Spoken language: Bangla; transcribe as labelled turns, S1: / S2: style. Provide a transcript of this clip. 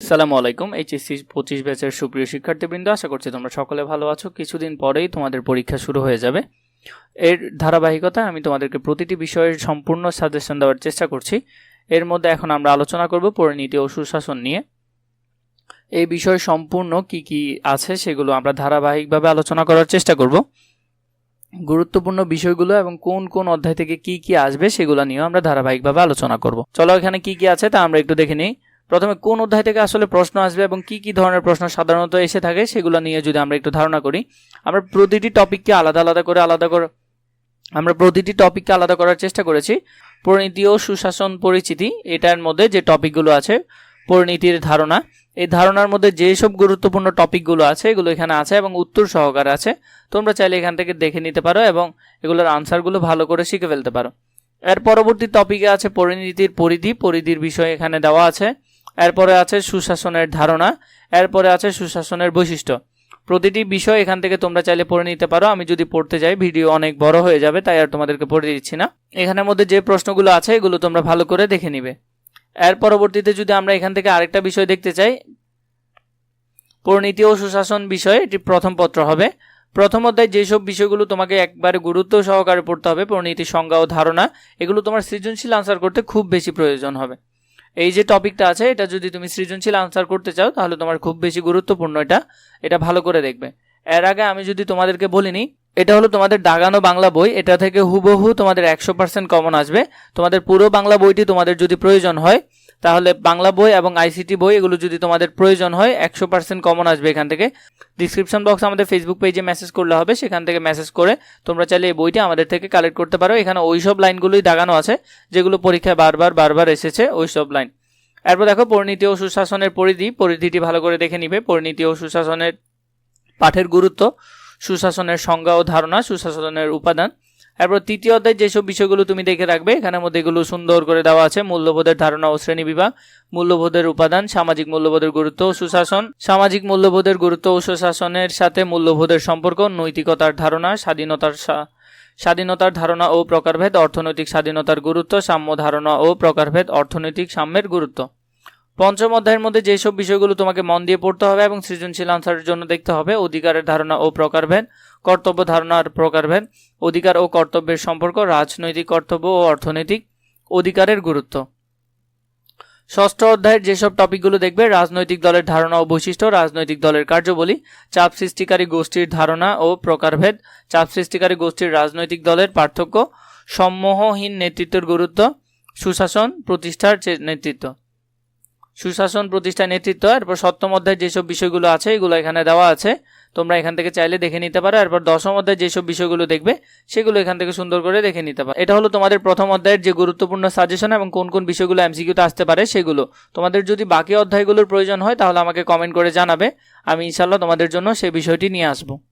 S1: সালামু আলাইকুম, এইচএসসি পঁচিশ ব্যাচের সুপ্রিয় শিক্ষার্থীবৃন্দ, আশা করছি তোমরা সকলে ভালো আছো। কিছুদিন পরেই তোমাদের পরীক্ষা শুরু হয়ে যাবে। এর ধারাবাহিকতা আমি তোমাদেরকে প্রতিটি বিষয়ের সম্পূর্ণ সাজেশন দেওয়ার চেষ্টা করছি। এর মধ্যে এখন আমরা আলোচনা করব পরিণীতি ও সুশাসন নিয়ে। এই বিষয়ে সম্পূর্ণ কি কি আছে সেগুলো আমরা ধারাবাহিকভাবে আলোচনা করার চেষ্টা করব। গুরুত্বপূর্ণ বিষয়গুলো এবং কোন কোন অধ্যায় থেকে কি কি আসবে সেগুলো নিয়েও আমরা ধারাবাহিকভাবে আলোচনা করব। চলো এখানে কি কি আছে তা আমরা একটু দেখে নিই। প্রথমে কোন অধ্যায় থেকে আসলে প্রশ্ন আসবে এবং কি কি ধরনের প্রশ্ন সাধারণত এসে থাকে সেগুলো নিয়ে যদি আমরা একটু ধারণা করি, আমরা প্রতিটি টপিককে আলাদা আলাদা করে আলাদা করে, আমরা প্রতিটি টপিককে আলাদা করার চেষ্টা করেছি। পরিণীতি ও সুশাসন পরিচিতি, এটার মধ্যে যে টপিকগুলো আছে, পরিণীতির ধারণা, এই ধারণার মধ্যে যেসব গুরুত্বপূর্ণ টপিকগুলো আছে, এগুলো এখানে আছে এবং উত্তর সহকারে আছে। তোমরা চাইলে এখান থেকে দেখে নিতে পারো এবং এগুলোর আনসারগুলো ভালো করে শিখে ফেলতে পারো। এর পরবর্তী টপিকে আছে পরিণীতির পরিধি, পরিধির বিষয় এখানে দেওয়া আছে। এরপরে আছে সুশাসনের ধারণা, এরপরে আছে সুশাসনের বৈশিষ্ট্য। প্রতিটি বিষয় এখান থেকে তোমরা চাইলে পড়ে নিতে পারো। আমি যদি পড়তে যাই, ভিডিও অনেক বড় হয়ে যাবে, তাই আর তোমাদেরকে পড়ে দিচ্ছি না। এখানের মধ্যে যে প্রশ্নগুলো আছে, এগুলো তোমরা ভালো করে দেখে নিবে। এর পরবর্তীতে যদি আমরা এখান থেকে আরেকটা বিষয় দেখতে চাই, পরিণীতি ও সুশাসন বিষয়ে, এটি প্রথম পত্র হবে। প্রথম অধ্যায় যেসব বিষয়গুলো তোমাকে একবারে গুরুত্ব সহকারে পড়তে হবে পরিণীতির সংজ্ঞা ও ধারণা, এগুলো তোমার সৃজনশীল আনসার করতে খুব বেশি প্রয়োজন হবে। এই যে টপিকটা আছে, এটা যদি তুমি সৃজনশীল আনসার করতে চাও, তাহলে তোমার খুব বেশি গুরুত্বপূর্ণ এটা। এটা ভালো করে দেখবে। এর আগে আমি যদি তোমাদেরকে বলিনি এটা হলো তোমাদের দাগানো বাংলা বই। এটা থেকে হুবহু তোমাদের একশো পার্সেন্ট কমন আসবে। তোমাদের পুরো বাংলা বইটি তোমাদের যদি প্রয়োজন হয়, তাহলে বাংলা বই এবং আইসিটি বই এগুলো যদি তোমাদের প্রয়োজন হয়, একশো পার্সেন্ট কমন আসবে এখান থেকে। ডিসক্রিপশন বক্স আমাদের ফেসবুক পেজে মেসেজ করলে হবে। সেখান থেকে মেসেজ করে তোমরা চাইলে এই বইটি আমাদের থেকে কালেক্ট করতে পারো। এখানে ওই সব লাইনগুলোই দাগানো আছে, যেগুলো পরীক্ষায় বারবার বারবার এসেছে, ওই সব লাইন এরপর দেখো, পরিণীতি ও সুশাসনের পরিধি। পরিধিটি ভালো করে দেখে নিবে। পরিণীতি ও সুশাসনের পাঠের গুরুত্ব। সুশাসনের সংজ্ঞা ও ধারণা, সুশাসনের উপাদান। এরপর তৃতীয় অধ্যায়, যেসব বিষয়গুলো তুমি দেখে রাখবে, এখানের মধ্যে এগুলো সুন্দর করে দেওয়া আছে। মূল্যবোধের ধারণা ও শ্রেণি বিভাগ, মূল্যবোধের উপাদান, সামাজিক মূল্যবোধের গুরুত্ব ও সুশাসন। সামাজিক মূল্যবোধের গুরুত্ব ও সুশাসনের সাথে মূল্যবোধের সম্পর্ক, নৈতিকতার ধারণা, স্বাধীনতার স্বাধীনতার ধারণা ও প্রকারভেদ, অর্থনৈতিক স্বাধীনতার গুরুত্ব, সাম্য ধারণা ও প্রকারভেদ, অর্থনৈতিক সাম্যের গুরুত্ব। পঞ্চম অধ্যায়ের মধ্যে যেসব বিষয়গুলো তোমাকে মন দিয়ে পড়তে হবে এবং সৃজনশীল আনসারের জন্য দেখতে হবে, অধিকারের ধারণা ও প্রকারভেদ কর্তব্য ধারণার প্রকারভেদ অধিকার ও কর্তব্যের সম্পর্ক, রাজনৈতিক কর্তব্য ও অর্থনৈতিক অধিকারের গুরুত্ব। ষষ্ঠ অধ্যায়ের যেসব টপিকগুলো দেখবে, রাজনৈতিক দলের ধারণা ও বৈশিষ্ট্য, রাজনৈতিক দলের কার্যবলী, চাপ সৃষ্টিকারী গোষ্ঠীর ধারণা ও প্রকারভেদ চাপ সৃষ্টিকারী গোষ্ঠীর রাজনৈতিক দলের পার্থক্য, সম্মোহহীন নেতৃত্বের গুরুত্ব, সুশাসন, প্রতিষ্ঠার নেতৃত্ব। সুশাসন প্রতিষ্ঠার নেতৃত্ব, এরপর সপ্তম অধ্যায় যেসব বিষয়গুলো আছে, এগুলো এখানে দেওয়া আছে। তোমরা এখান থেকে চাইলে দেখে নিতে পারো। এরপর দশম অধ্যায় যেসব বিষয়গুলো দেখবে, সেগুলো এখান থেকে সুন্দর করে দেখে নিতে পারো। এটা হলো তোমাদের প্রথম অধ্যায়ের যে গুরুত্বপূর্ণ সাজেশন এবং কোন কোন বিষয়গুলো এমসিকিউতে আসতে পারে সেগুলো। তোমাদের যদি বাকি অধ্যায়গুলোর প্রয়োজন হয়, তাহলে আমাকে কমেন্ট করে জানাবে। আমি ইনশাল্লাহ তোমাদের জন্য সেই বিষয়টি নিয়ে আসব।